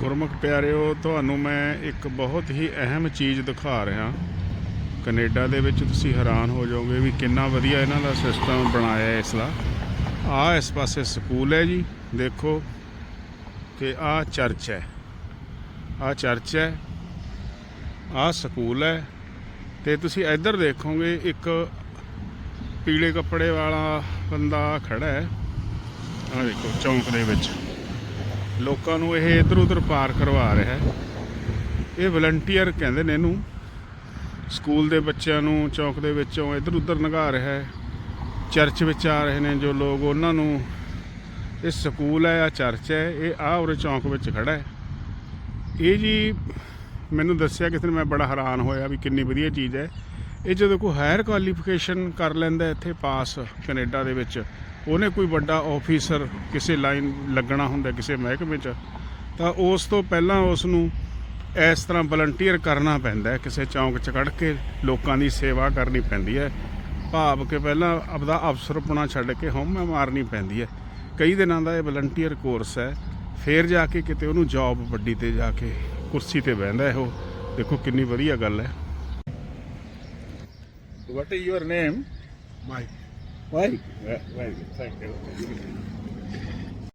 ਗੁਰਮੁਖ ਪਿਆਰਿਓ, ਤੁਹਾਨੂੰ ਮੈਂ ਇੱਕ ਬਹੁਤ ਹੀ ਅਹਿਮ ਚੀਜ਼ ਦਿਖਾ ਰਿਹਾ। ਕੈਨੇਡਾ ਦੇ ਵਿੱਚ ਤੁਸੀਂ ਹੈਰਾਨ ਹੋ ਜਾਓਗੇ ਵੀ ਕਿੰਨਾ ਵਧੀਆ ਇਹਨਾਂ ਦਾ ਸਿਸਟਮ ਬਣਾਇਆ ਹੈ ਇਸ ਦਾ। ਆ ਇਸ ਪਾਸੇ ਸਕੂਲ ਹੈ ਜੀ, ਦੇਖੋ ਤੇ ਆ ਚਰਚ ਹੈ। ਆ ਚਰਚ ਹੈ ਆ ਸਕੂਲ ਹੈ ਤੇ ਤੁਸੀਂ ਇੱਧਰ ਦੇਖੋਗੇ, ਇੱਕ ਪੀਲੇ ਕੱਪੜੇ ਵਾਲਾ ਬੰਦਾ ਖੜਾ ਹੈ। ਆ ਦੇਖੋ, ਚੌਂਕ ਦੇ ਵਿੱਚ। ਲੋਕਾਂ ਨੂੰ ਇਹ ਇਧਰ ਉਧਰ ਪਾਰ ਕਰਵਾ ਰਿਹਾ ਹੈ। ਇਹ ਵਲੰਟੀਅਰ ਕਹਿੰਦੇ ਨੇ ਇਹਨੂੰ। ਸਕੂਲ ਦੇ ਬੱਚਿਆਂ ਨੂੰ, ਚੌਂਕ ਦੇ ਵਿੱਚੋਂ ਇਧਰ ਉਧਰ ਲੰਘਾ ਰਿਹਾ ਹੈ। ਚਰਚ ਵਿੱਚ ਆ ਰਹੇ ਨੇ ਜੋ ਲੋਕ, ਉਹਨਾਂ ਨੂੰ ਇਹ ਸਕੂਲ ਹੈ ਆ ਚਰਚ ਹੈ, ਇਹ ਆ ਉਰੇ ਚੌਂਕ ਵਿੱਚ ਖੜਾ ਹੈ। ਇਹ ਜੀ, ਮੈਨੂੰ ਦੱਸਿਆ ਕਿਸੇ ਨੇ, ਮੈਂ ਬੜਾ ਹੈਰਾਨ ਹੋਇਆ ਵੀ ਕਿੰਨੀ ਵਧੀਆ ਚੀਜ਼ ਹੈ। ਇਹ ਜਦੋਂ ਕੋਈ ਹਾਇਰ ਕੁਆਲੀਫਿਕੇਸ਼ਨ ਕਰ ਲੈਂਦਾ ਇੱਥੇ ਪਾਸ ਕੈਨੇਡਾ ਦੇ ਵਿੱਚ, ਉਹਨੇ ਕੋਈ ਵੱਡਾ ਆਫੀਸਰ ਕਿਸੇ ਲਾਈਨ ਲੱਗਣਾ ਹੁੰਦਾ ਕਿਸੇ ਮਹਿਕਮੇ 'ਚ, ਤਾਂ ਉਸ ਤੋਂ ਪਹਿਲਾਂ ਉਸ ਨੂੰ ਇਸ ਤਰ੍ਹਾਂ ਵਲੰਟੀਅਰ ਕਰਨਾ ਪੈਂਦਾ ਕਿਸੇ ਚੌਂਕ 'ਚ ਕੱਢ ਕੇ ਲੋਕਾਂ ਦੀ ਸੇਵਾ ਕਰਨੀ ਪੈਂਦੀ ਹੈ। ਭਾਵ ਕਿ ਪਹਿਲਾਂ ਆਪਦਾ ਅਫਸਰਪੁਣਾ ਛੱਡ ਕੇ ਹਉਮੈ ਮਾਰਨੀ ਪੈਂਦੀ ਹੈ। ਕਈ ਦਿਨਾਂ ਦਾ ਇਹ ਵਲੰਟੀਅਰ ਕੋਰਸ ਹੈ, ਫੇਰ ਜਾ ਕੇ ਕਿਤੇ ਉਹਨੂੰ ਜੌਬ ਵੱਡੀ ਤੇ ਜਾ ਕੇ ਕੁਰਸੀ ਤੇ ਬਹਿੰਦਾ ਹੈ ਉਹ। ਦੇਖੋ ਕਿੰਨੀ ਵਧੀਆ ਗੱਲ ਹੈ। What is your name? Mike. Mike. Mike. Thank you.